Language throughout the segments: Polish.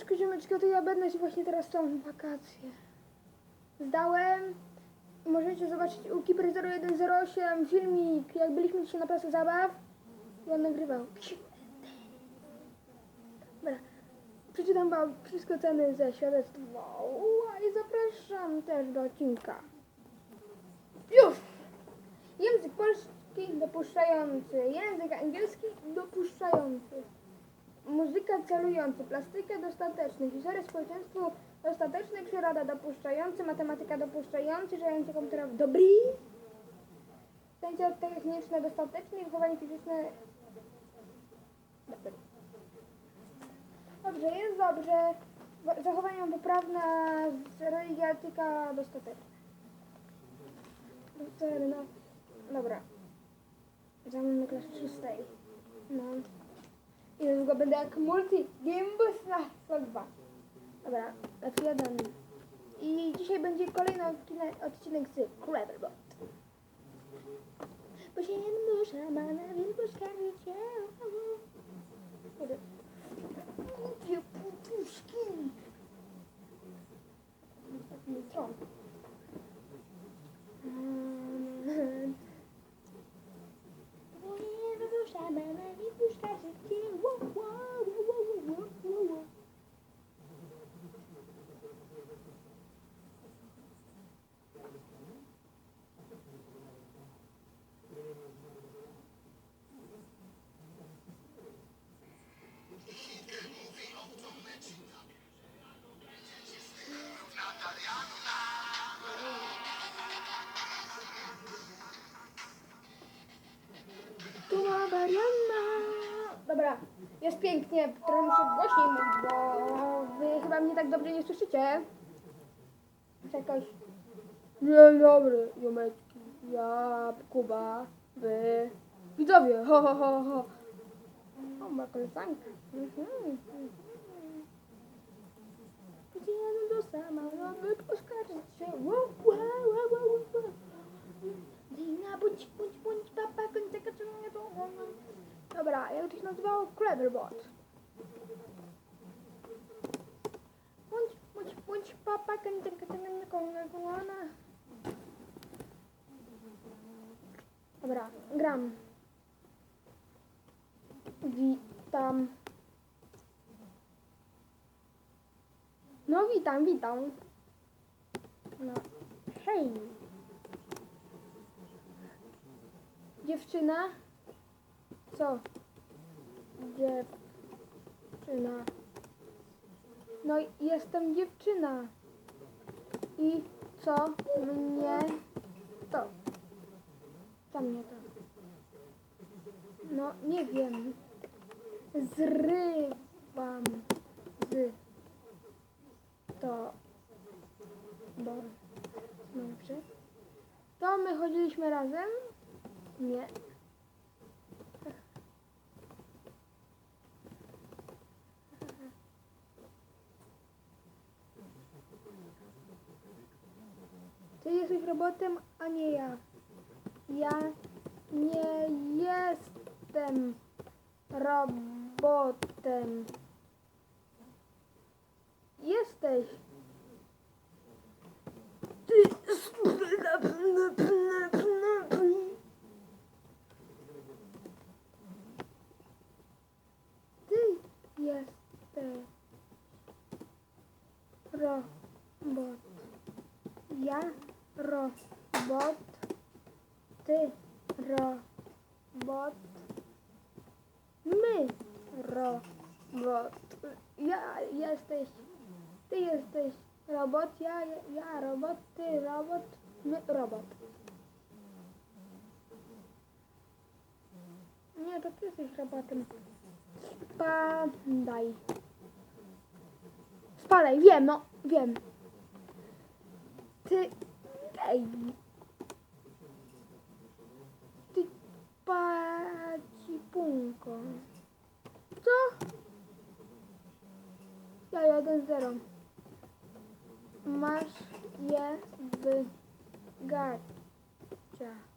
Ziomeczku, ziomeczku, to ja będę właśnie teraz całą wakacje. Zdałem. Możecie zobaczyć u Kipry 0108 filmik, jak byliśmy dzisiaj na placu zabaw. I on nagrywał. Dobra. Przeczytam wam wszystko ceny ze świadectwa. I zapraszam też do odcinka. Już! Język polski dopuszczający, język angielski dopuszczający. Muzyka celujący, plastyka dostateczny, historia społeczeństwu dostateczny, przyroda dopuszczający, matematyka dopuszczający, zajęcie komputerowe dobry, zajęcia techniczne dostateczne, wychowanie fizyczne. Dobrze, jest dobrze. Wa- Zachowanie poprawne, religia etyka dostateczna. No. Dobra. Zamówię klasy szóstej. No. I niedługo będę jak multi gimbus na slot 2. Dobra, F1. I dzisiaj będzie kolejny odcinek, odcinek z Cleverbot. Bo się nie ma na. Głupie. Nie wypuszczamy na pięknie. Trochę muszę głośniej mówić, bo wy chyba mnie tak dobrze nie słyszycie. Jakoś... Dzień dobry, ziomeczki. Ja, Kuba, wy, widzowie, ho, ho, ho, ho. O, ma koleżanka. Mhm, mhm. Gdzie jadę do samolotu, poskarżyć się. Wow, wow, wow, wow, wow. Dina, bądź, bądź, bądź, papa, końca kaczenia to Dobra, jak to się Cleverbot. Bądź, bądź, bądź, papa, końca kaczenia to Dobra, gram. Witam. No witam, witam. No, hej. Dziewczyna? Co? Dziewczyna. No jestem dziewczyna. I co mnie to? Co mnie to? No nie wiem. Zrywam z to. Bo. Dobrze. To my chodziliśmy razem? Nie. Ty jesteś robotem, a nie ja. Ja nie jestem robotem. Jesteś. Ty jesteś robot. Ja robot. Ty robot. My robot. Ja jesteś. Ty jesteś robot. Ja, ja robot. Ty robot. My robot. Nie, to ty jesteś robotem. Spadaj. Spadaj, wiem, no, wiem. Ty, ej. Ty pacipunko. Co? Ja jeden zero. Masz je w gaciach.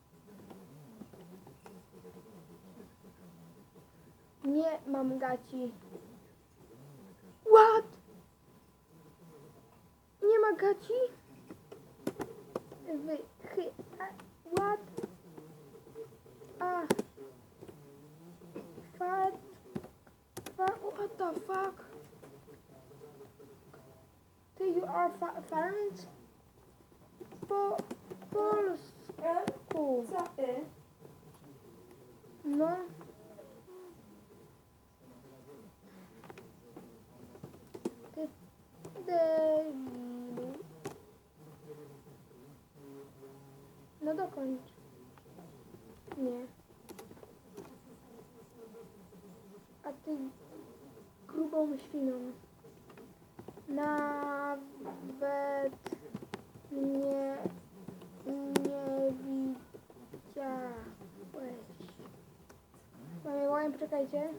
Nie mam gaci. What? ci. Wy, chy, a, ład. A. Fat. Fa, what the fuck? Ty, you are fa fans? Po, polsku. Co y? No. Ty debilu. No dokończ. Nie. A ty grubą świną. Nawet nie, nie widziałeś. Mamy poczekajcie.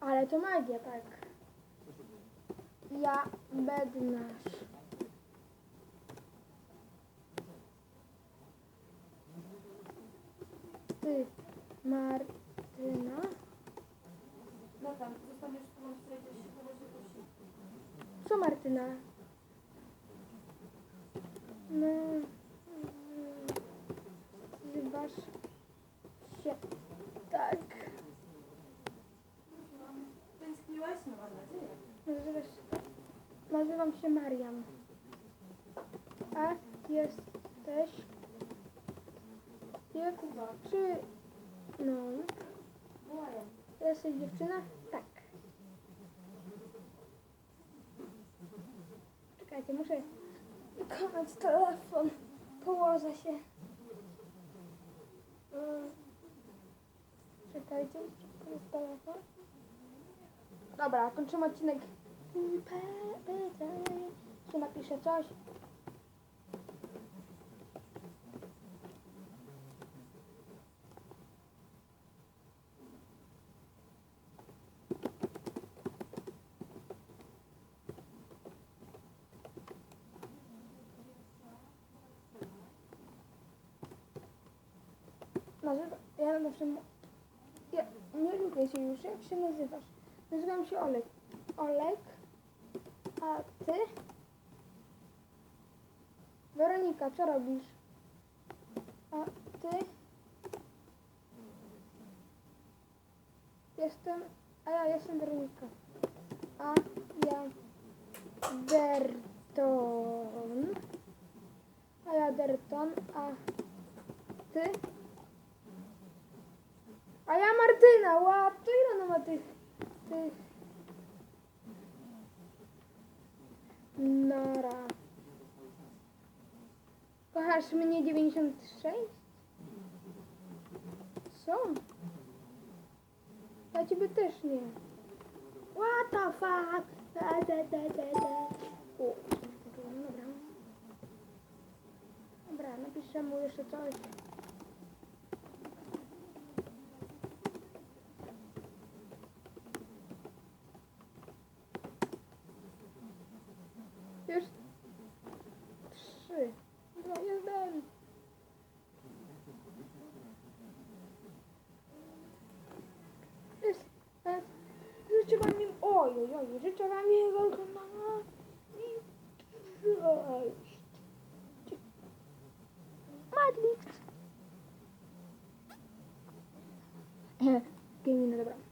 Ale to magia, tak. Ja bednarz. Ty, Martyna. No tam, zostaniesz w tym. Co Martyna? No, nazywasz się tak. Tęskniłaś? No mam nadzieję. Nazywasz się tak. Nazywam się Mariam. A jesteś dziewczyną. Wołają. Jesteś dziewczyna? Tak. Czekajcie, muszę wykonać telefon. Położę się. Mm. Czekajcie, to jest telefon. Dobra, kończymy odcinek. Jeszcze napiszę coś. Nazywa, ja zawsze... Ja nie lubię się już. Jak się nazywasz? Nazywam się Olek. Olek. A ty? Weronika, co robisz? A ty? Jestem... A ja jestem Weronika. A ja... Derton. A ja Derton. A ty? A ja Martyna, ła, to ile ona ma tych, tych... Nara. Kochasz mnie 96? Co? Ja ciebie też nie. What the fuck? Da, da, da, da, da. O, dobra. Dobra, napiszę mu jeszcze coś. Już trzy. No jeden. Jest, e, życzę wam im, oj, oj, życzę wam miłego dnia i cześć. Madlix. Gaming, dobra.